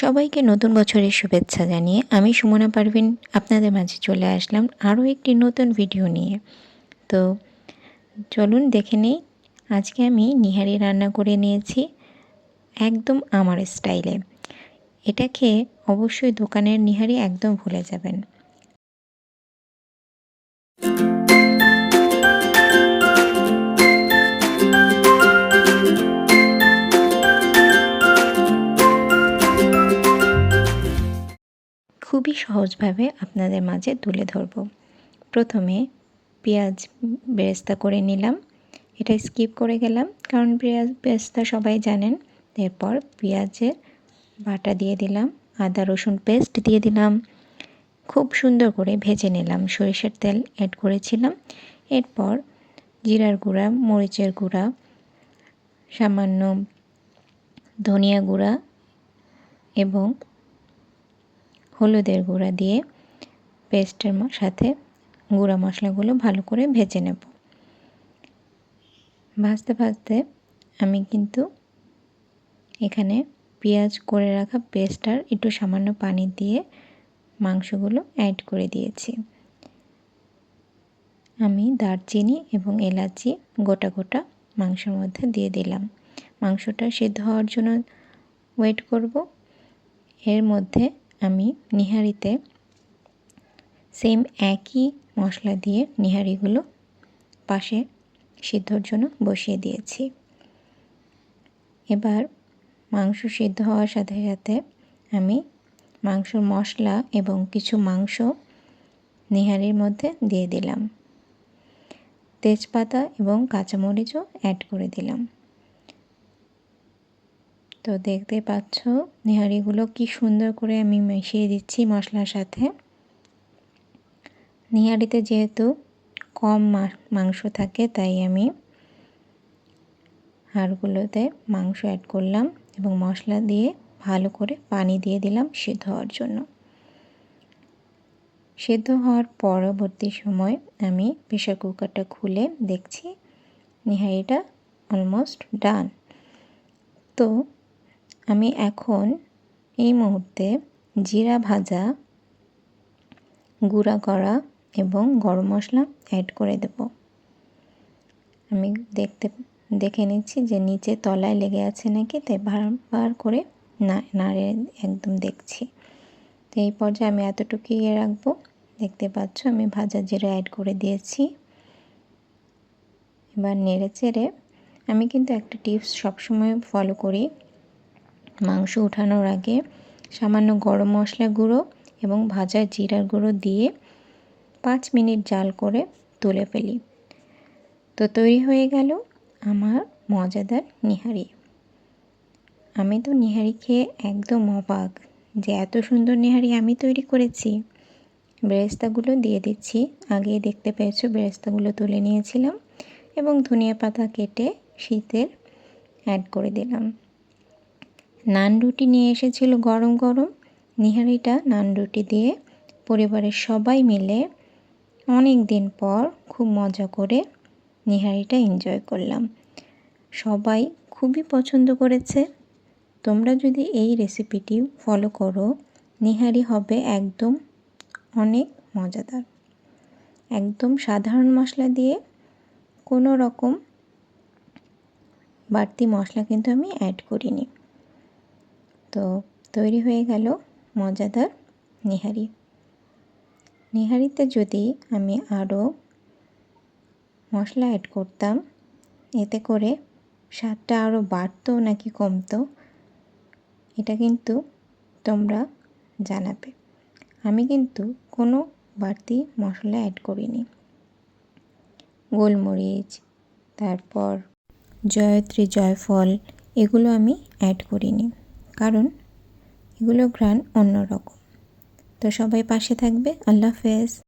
সবাইকে নতুন বছরের শুভেচ্ছা জানিয়ে আমি সুমনা পারভিন আপনাদের মাঝে চলে আসলাম আরও একটি নতুন ভিডিও নিয়ে। তো চলুন দেখে নেই, আজকে আমি নিহারি রান্না করে নিয়েছি একদম আমার স্টাইলে। এটা খেয়ে অবশ্যই দোকানের নিহারি একদম ভুলে যাবেন। সহজভাবে আপনাদের মাঝে তুলে ধরব। প্রথমে পেঁয়াজ বেরেস্তা করে নিলাম। এটা স্কিপ করে গেলাম, কারণ পেঁয়াজ বেরেস্তা সবাই জানেন। এরপর পেঁয়াজের বাটা দিয়ে দিলাম, আদা, রসুন পেস্ট দিয়ে দিলাম। খুব সুন্দর করে ভেজে নিলাম, সরিষার তেল অ্যাড করেছিলাম। এরপর জিরার গুঁড়া, মরিচের গুঁড়া, সামান্য ধনিয়া গুঁড়া এবং হলুদের গুঁড়া দিয়ে পেস্টের সাথে গুঁড়া মশলাগুলো ভালো করে ভেজে নেব। ভাজতে ভাজতে আমি কিন্তু এখানে পেঁয়াজ করে রাখা পেস্টার একটু সামান্য পানি দিয়ে মাংসগুলো অ্যাড করে দিয়েছি। আমি দারচিনি এবং এলাচি গোটা গোটা মাংসের মধ্যে দিয়ে দিলাম। মাংসটা সিদ্ধ হওয়ার জন্য ওয়েট করব। এর মধ্যে আমি নিহারিতে সেম একই মশলা দিয়ে নিহারিগুলো পাশে সিদ্ধর জন্য বসিয়ে দিয়েছি। এবার মাংস সিদ্ধ হওয়ার সাথে সাথে আমি মাংসর মশলা এবং কিছু মাংস নিহারির মধ্যে দিয়ে দিলাম। তেজপাতা এবং কাঁচামরিচও অ্যাড করে দিলাম। তো দেখতে পাচ্ছ নিহারিগুলো কি সুন্দর করে আমি মিশিয়ে দিচ্ছি মশলার সাথে। নিহারিতে যেহেতু কম মাংস থাকে, তাই আমি হাড়গুলোতে মাংস অ্যাড করলাম এবং মশলা দিয়ে ভালো করে পানি দিয়ে দিলাম সিদ্ধ হওয়ার জন্য। সিদ্ধ হওয়ার পরবর্তী সময় আমি প্রেশার কুকারটা খুলে দেখছি নিহারিটা অলমোস্ট ডান তো আমি এখন এই মুহূর্তে জিরা ভাজা, গুঁড়া করা এবং গরম মশলা অ্যাড করে দেব। আমি দেখতে, দেখে নিচ্ছি যে নিচে তলায় লেগে আছে নাকি, তাই বারবার করে নাড়ে একদম দেখছি। তো এই পর্যায়ে আমি এতটুকু ইয়ে রাখব। দেখতে পাচ্ছ আমি ভাজা জিরা অ্যাড করে দিয়েছি। এবার নেড়ে চেড়ে আমি কিন্তু একটা টিপস সবসময় ফলো করি। মাংস উঠানোর আগে সামান্য গরম মশলা গুঁড়ো এবং ভাজা জিরার গুঁড়ো দিয়ে পাঁচ মিনিট জাল করে তুলে ফেলি। তো তৈরি হয়ে গেল আমার মজাদার নিহারি। আমি তো নিহারি খেয়ে একদম অবাক যে এত সুন্দর নিহারি আমি তৈরি করেছি। বেরেস্তাগুলো দিয়ে দিচ্ছি। আগেই দেখতে পেয়েছ বেরেস্তাগুলো তুলে নিয়েছিলাম এবং ধনিয়া পাতা কেটে শীতের অ্যাড করে দিলাম। নান রুটি নিয়ে এসেছিল গরম গরম। নিহারিটা নান রুটি দিয়ে পরিবারের সবাই মিলে অনেক দিন পর খুব মজা করে নিহারিটা এনজয় করলাম। সবাই খুবই পছন্দ করেছে। তোমরা যদি এই রেসিপিটি ফলো করো, নিহারি হবে একদম অনেক মজাদার। একদম সাধারণ মশলা দিয়ে কোনো রকম বাড়তি মশলা কিন্তু আমি অ্যাড করিনি। তো তৈরি হয়ে গেল মজাদার নিহারি। নিহারিতে যদি আমি আরও মশলা অ্যাড করতাম, এতে করে স্বাদটা আরও বাড়তো নাকি কমতো, এটা কিন্তু তোমরা জানাবে। আমি কিন্তু কোনো বাড়তি মশলা অ্যাড করিনি। গোলমরিচ, তারপর জয়ত্রী, জয়ফল, এগুলো আমি অ্যাড করিনি। কারণ এগুলো ঘ্রাণ অন্যরকম। তো সবাই পাশে থাকবে। আল্লাহ হাফেজ।